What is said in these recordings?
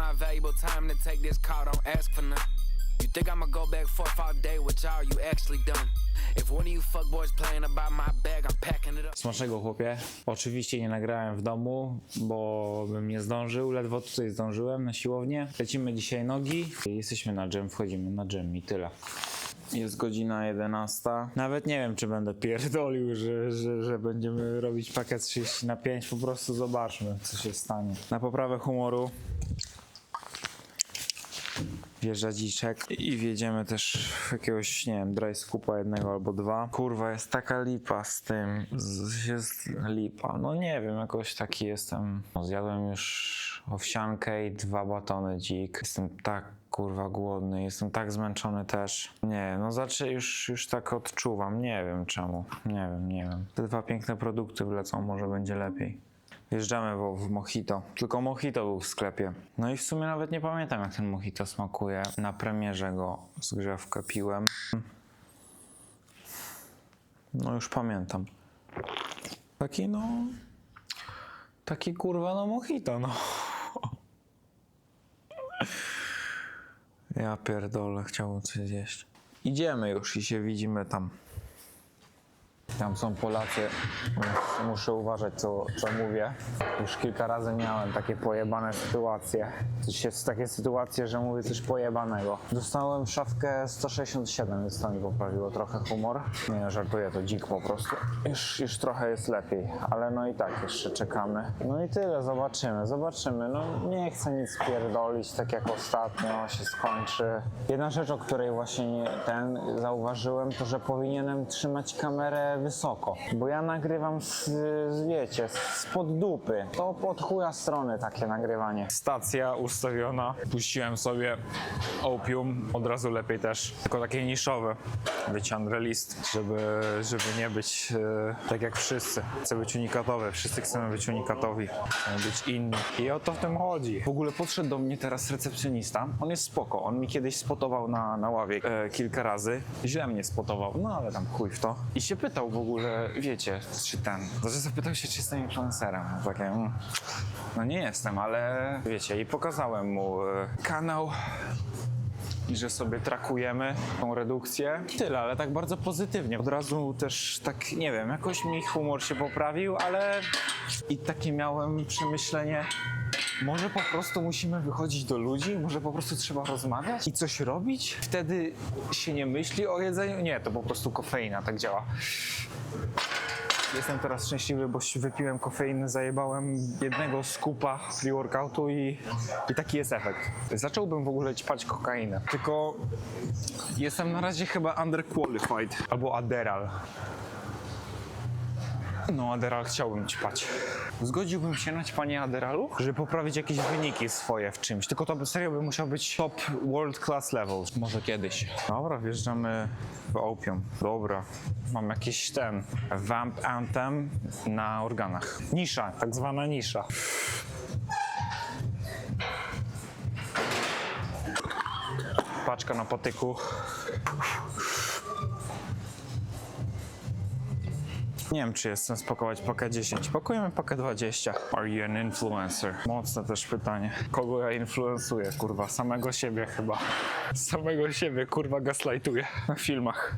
my valuable time to take this call, don't ask for none. You think I'ma go back day with y'all, you actually done. If one of you fuckboys playing about my bag, I'm packing it up. Smacznego chłopie. Oczywiście nie nagrałem w domu, bo bym nie zdążył. Ledwo tutaj zdążyłem na siłownię. Lecimy dzisiaj nogi. Jesteśmy na dżem, wchodzimy na dżem i tyle. Jest godzina 11. Nawet nie wiem, czy będę pierdolił, że, że, że będziemy robić pakiet 30 na 5. Po prostu zobaczmy, co się stanie. Na poprawę humoru wjeżdża dziczek i wjedziemy też w jakiegoś, nie wiem, dry scoopa jednego albo dwa. Kurwa, jest taka lipa z tym, z, jest lipa. No nie wiem, jakoś taki jestem. No, Zjadłem już owsiankę i dwa batony dzik. Jestem tak kurwa głodny, jestem tak zmęczony też. Nie, no znaczy już, już tak odczuwam, nie wiem czemu. Nie wiem, nie wiem. Te dwa piękne produkty wlecą, może będzie lepiej. Wjeżdżamy w, w Mojito. Tylko Mojito był w sklepie. No i w sumie nawet nie pamiętam, jak ten Mojito smakuje. Na premierze go zgrzewkę piłem. No już pamiętam. Taki no... Taki kurwa no Mojito, no. Ja pierdolę, chciałbym coś zjeść. Idziemy już i się widzimy tam. Tam są Polacy, muszę uważać, co, co mówię. Już kilka razy miałem takie pojebane sytuacje. Jest takie sytuacje, że mówię coś pojebanego. Dostałem szafkę 167, więc to mi poprawiło trochę humor. Nie, żartuję, to dzik po prostu. Już, już trochę jest lepiej, ale no i tak jeszcze czekamy. No i tyle, zobaczymy, zobaczymy. No nie chcę nic pierdolić, tak jak ostatnio się skończy. Jedna rzecz, o której właśnie nie- ten zauważyłem, to że powinienem trzymać kamerę wysoko, bo ja nagrywam z, z wiecie, spod dupy. To pod chuja strony takie nagrywanie. Stacja ustawiona, puściłem sobie opium, od razu lepiej też, tylko takie niszowe. Wiecie, unreleased, żeby, żeby nie być e, tak jak wszyscy. Chcę być unikatowy, wszyscy chcemy być unikatowi, chcemy być inni. I o to w tym chodzi. W ogóle podszedł do mnie teraz recepcjonista, on jest spoko, on mi kiedyś spotował na, na ławie e, kilka razy, źle mnie spotował, no ale tam chuj w to. I się pytał w ogóle, wiecie, czy ten, znaczy zapytał się, czy jestem influencerem. Takie, mm, no nie jestem, ale wiecie, i pokazałem mu e, kanał i że sobie trakujemy tą redukcję. Tyle, ale tak bardzo pozytywnie. Od razu też tak, nie wiem, jakoś mi humor się poprawił, ale i takie miałem przemyślenie. Może po prostu musimy wychodzić do ludzi, może po prostu trzeba rozmawiać i coś robić? Wtedy się nie myśli o jedzeniu? Nie, to po prostu kofeina tak działa. Jestem teraz szczęśliwy, bo wypiłem kofeinę, zajebałem jednego skupa pre-workoutu i, i taki jest efekt. Zacząłbym w ogóle ćpać kokainę, tylko jestem na razie chyba underqualified albo Adderall. No, Adderall chciałbym ćpać. Zgodziłbym się na ćpanie Adderalu, żeby poprawić jakieś wyniki swoje w czymś. Tylko to serio by musiał być top world class level. Może kiedyś. Dobra, wjeżdżamy w opium. Dobra. Mam jakiś ten vamp anthem na organach. Nisza, tak zwana nisza. Paczka na patyku. Nie wiem, czy jestem spakować pakę 10. Pakujemy pakę 20. Are you an influencer? Mocne też pytanie. Kogo ja influencuję, kurwa? Samego siebie chyba. Samego siebie, kurwa, gaslightuję na filmach.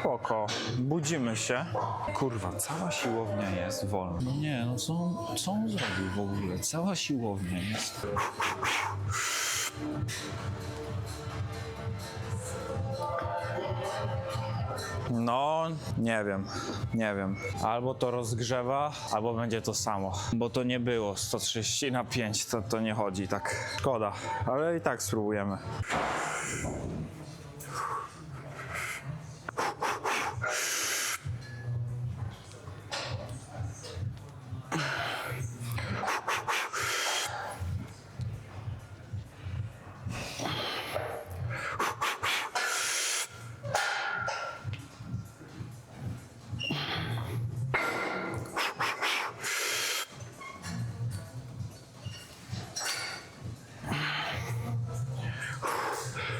Spoko, budzimy się. Kurwa, cała siłownia jest wolna. No nie, no co, on- co on zrobił w ogóle? Cała siłownia jest. No, nie wiem, nie wiem. Albo to rozgrzewa, albo będzie to samo. Bo to nie było 130 na 5, to, to nie chodzi tak. Szkoda, ale i tak spróbujemy.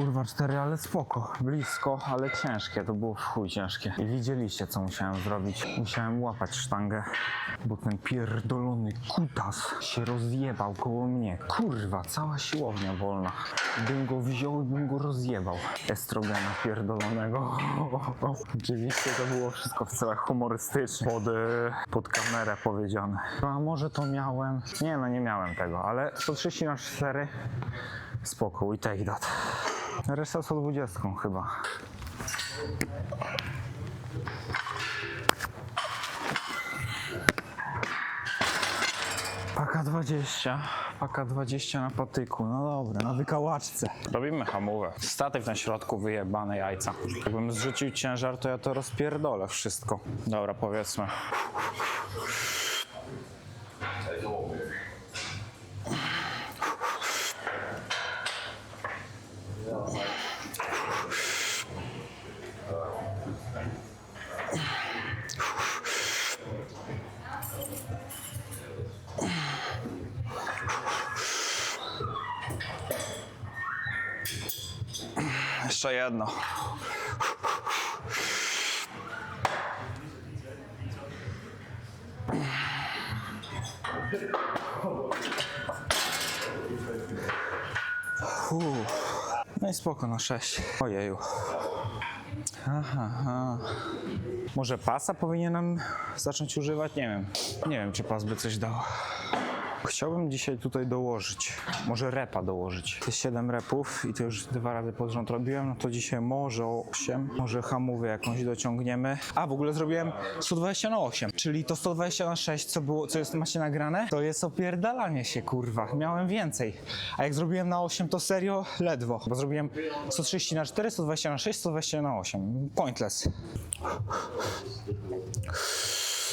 kurwa cztery, ale spoko. Blisko, ale ciężkie. To było w chuj ciężkie. I widzieliście, co musiałem zrobić. Musiałem łapać sztangę, bo ten pierdolony kutas się rozjebał koło mnie. Kurwa, cała siłownia wolna. Bym go wziął bym go rozjebał. Estrogena pierdolonego. Oczywiście to było wszystko w celach humorystycznych. Pod, e, pod kamerę powiedziane. A może to miałem? Nie no, nie miałem tego, ale 130 na 4 spoko, i take that. Reszta 120 chyba. Paka 20, paka 20 na patyku, no dobra, na wykałaczce. Robimy hamówę. Statyw na środku, wyjebane jajca. Jakbym zrzucił ciężar, to ja to rozpierdolę wszystko. Dobra, powiedzmy. Jeszcze jedno. Uff. No i spoko na 6. Ojeju. Aha, aha. Może pasa powinienem zacząć używać? Nie wiem. Nie wiem, czy pas by coś dał. Chciałbym dzisiaj tutaj dołożyć, może repa dołożyć. Jest 7 repów i to już dwa razy pod rząd robiłem, no to dzisiaj może 8, może hamówę jakąś dociągniemy. A, w ogóle zrobiłem 120 na 8, czyli to 120 na 6, co było, co jest, macie nagrane, to jest opierdalanie się, kurwa. Miałem więcej. A jak zrobiłem na 8, to serio ledwo, bo zrobiłem 130 na 4, 120 na 6, 120 na 8. Pointless.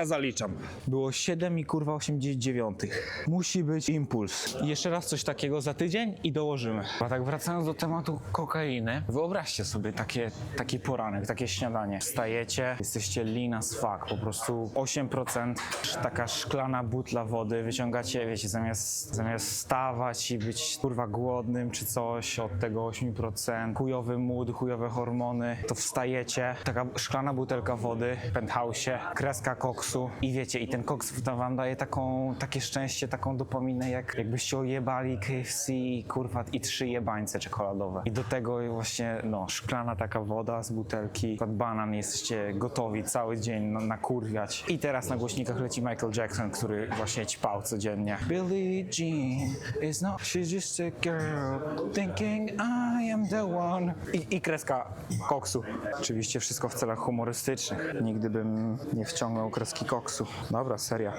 Ja zaliczam. Było 7 i kurwa 89. Musi być impuls. Jeszcze raz coś takiego za tydzień i dołożymy. A tak wracając do tematu kokainy, wyobraźcie sobie takie, taki poranek, takie śniadanie. Wstajecie, jesteście lean as fuck, po prostu 8%, taka szklana butla wody, wyciągacie, wiecie, zamiast, zamiast wstawać i być kurwa głodnym czy coś od tego 8%, chujowy mód, chujowe hormony, to wstajecie, taka szklana butelka wody w penthouse'ie, kreska koksu i wiecie, i ten koks to wam daje taką, takie szczęście, taką dopaminę, jak jakbyście ojebali KFC kurwa i trzy jebańce czekoladowe. I do tego właśnie, no, szklana taka woda z butelki, pod banan, jesteście gotowi cały dzień no, nakurwiać. I teraz na głośnikach leci Michael Jackson, który właśnie ćpał codziennie. Billie Jean is not, she's just a girl thinking I am the one. I, i kreska koksu. Oczywiście wszystko w celach humorystycznych. Nigdy bym nie wciągnął koksu. Dobra, seria.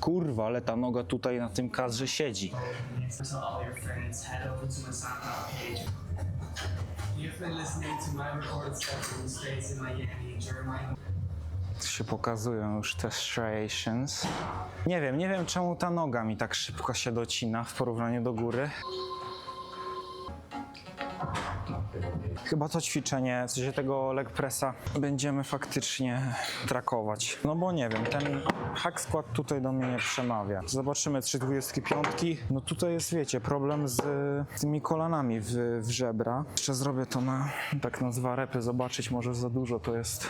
Kurwa, ale ta noga tutaj na tym kadrze siedzi. Tu się pokazują już te striations. Nie wiem, nie wiem czemu ta noga mi tak szybko się docina w porównaniu do góry. Chyba to ćwiczenie, w sensie tego leg pressa będziemy faktycznie trakować. No bo nie wiem, ten hack skład tutaj do mnie nie przemawia. Zobaczymy 325. No tutaj jest, wiecie, problem z tymi kolanami w, w żebra. Jeszcze zrobię to na tak na dwa repy, zobaczyć może za dużo to jest.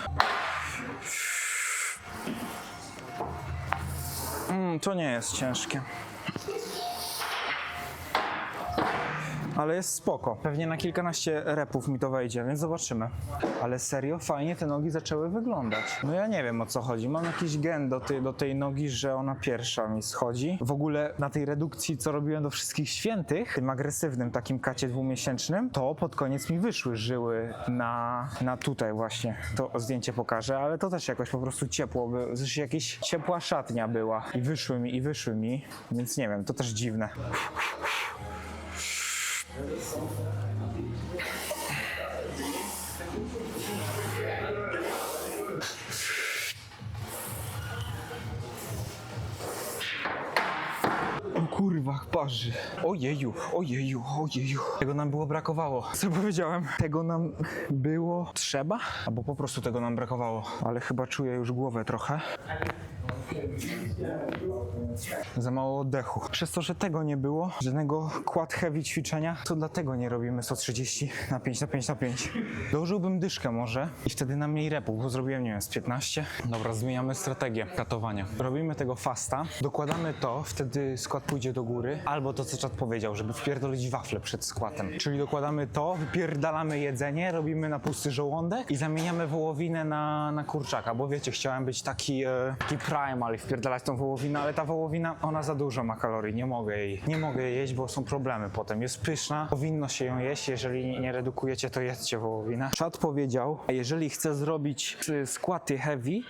Mm, to nie jest ciężkie. Ale jest spoko. Pewnie na kilkanaście repów mi to wejdzie, więc zobaczymy. Ale serio, fajnie te nogi zaczęły wyglądać. No ja nie wiem o co chodzi. Mam jakiś gen do tej, do tej nogi, że ona pierwsza mi schodzi. W ogóle na tej redukcji, co robiłem do wszystkich świętych, tym agresywnym takim kacie dwumiesięcznym, to pod koniec mi wyszły żyły na, na tutaj właśnie. To zdjęcie pokażę, ale to też jakoś po prostu ciepło, by, zresztą jakaś ciepła szatnia była i wyszły mi, i wyszły mi, więc nie wiem, to też dziwne kurwa, parzy. Ojeju, ojeju, ojeju. Tego nam było brakowało. Co powiedziałem? Tego nam było trzeba? Albo po prostu tego nam brakowało. Ale chyba czuję już głowę trochę. Za mało oddechu. Przez to, że tego nie było, żadnego quad heavy ćwiczenia, to dlatego nie robimy 130 na 5 na 5 na 5. Dołożyłbym dyszkę może i wtedy na mniej repów, bo zrobiłem, nie wiem, z 15. Dobra, zmieniamy strategię katowania. Robimy tego fasta, dokładamy to, wtedy skład pójdzie do góry, albo to, co czat powiedział, żeby wpierdolić wafle przed składem. Czyli dokładamy to, wypierdalamy jedzenie, robimy na pusty żołądek i zamieniamy wołowinę na, na kurczaka, bo wiecie, chciałem być taki, e, taki primal i wpierdalać tą wołowinę, ale ta wołowina, ona za dużo ma kalorii, nie mogę jej, nie mogę jej jeść, bo są problemy potem. Jest pyszna, powinno się ją jeść, jeżeli nie redukujecie, to jedzcie wołowinę. Czat powiedział, jeżeli chcę zrobić składy heavy,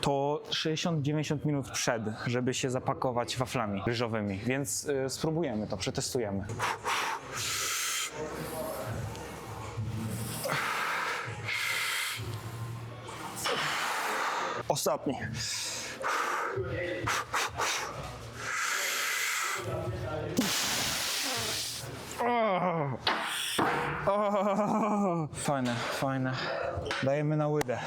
to 60-90 minut przed, żeby się zapakować waflami ryżowymi, więc y, spróbujemy to, przetestujemy. Ostatni. O! O! Fajne, fajne. Dajemy na łydę.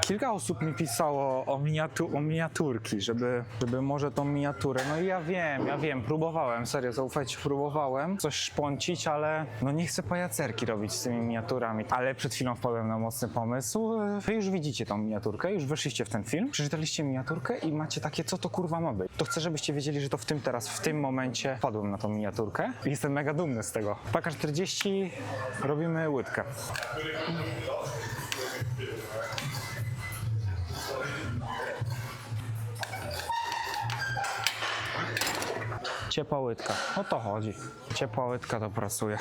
Kilka osób mi pisało o, miniatu- o miniaturki, żeby, żeby może tą miniaturę. No i ja wiem, ja wiem, próbowałem, serio, zaufajcie, próbowałem coś szponcić, ale no nie chcę pajacerki robić z tymi miniaturami. Ale przed chwilą wpadłem na mocny pomysł. Wy już widzicie tą miniaturkę, już weszliście w ten film, przeczytaliście miniaturkę i macie takie, co to kurwa ma być. To chcę, żebyście wiedzieli, że to w tym teraz, w tym momencie wpadłem na tą miniaturkę i jestem mega dumny z tego. Paka 40, robimy łydkę. Ciepła łydka. O to chodzi. Ciepła łydka to pracuje.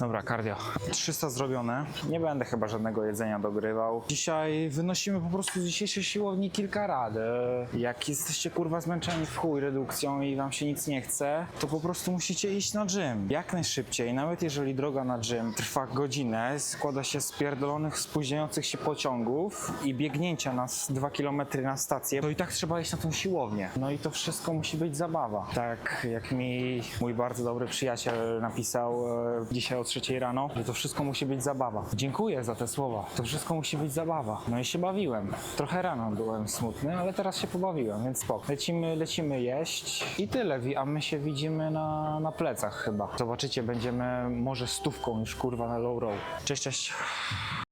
Dobra, cardio. 300 zrobione. Nie będę chyba żadnego jedzenia dogrywał. Dzisiaj wynosimy po prostu z dzisiejszej siłowni kilka rad. Jak jesteście kurwa zmęczeni w chuj redukcją i wam się nic nie chce, to po prostu musicie iść na gym. Jak najszybciej. Nawet jeżeli droga na gym trwa godzinę, składa się z pierdolonych, spóźniających się pociągów i biegnięcia na 2 km na stację, to i tak trzeba iść na tą siłownię. No i to wszystko musi być zabawa. Tak jak mi mój bardzo dobry przyjaciel napisał e, dzisiaj o 3 rano, że to wszystko musi być zabawa. Dziękuję za te słowa. To wszystko musi być zabawa. No i się bawiłem. Trochę rano byłem smutny, ale teraz się pobawiłem, więc spoko. Lecimy, lecimy jeść i tyle. A my się widzimy na, na plecach chyba. Zobaczycie, będziemy może stówką już kurwa na low row. Cześć, cześć.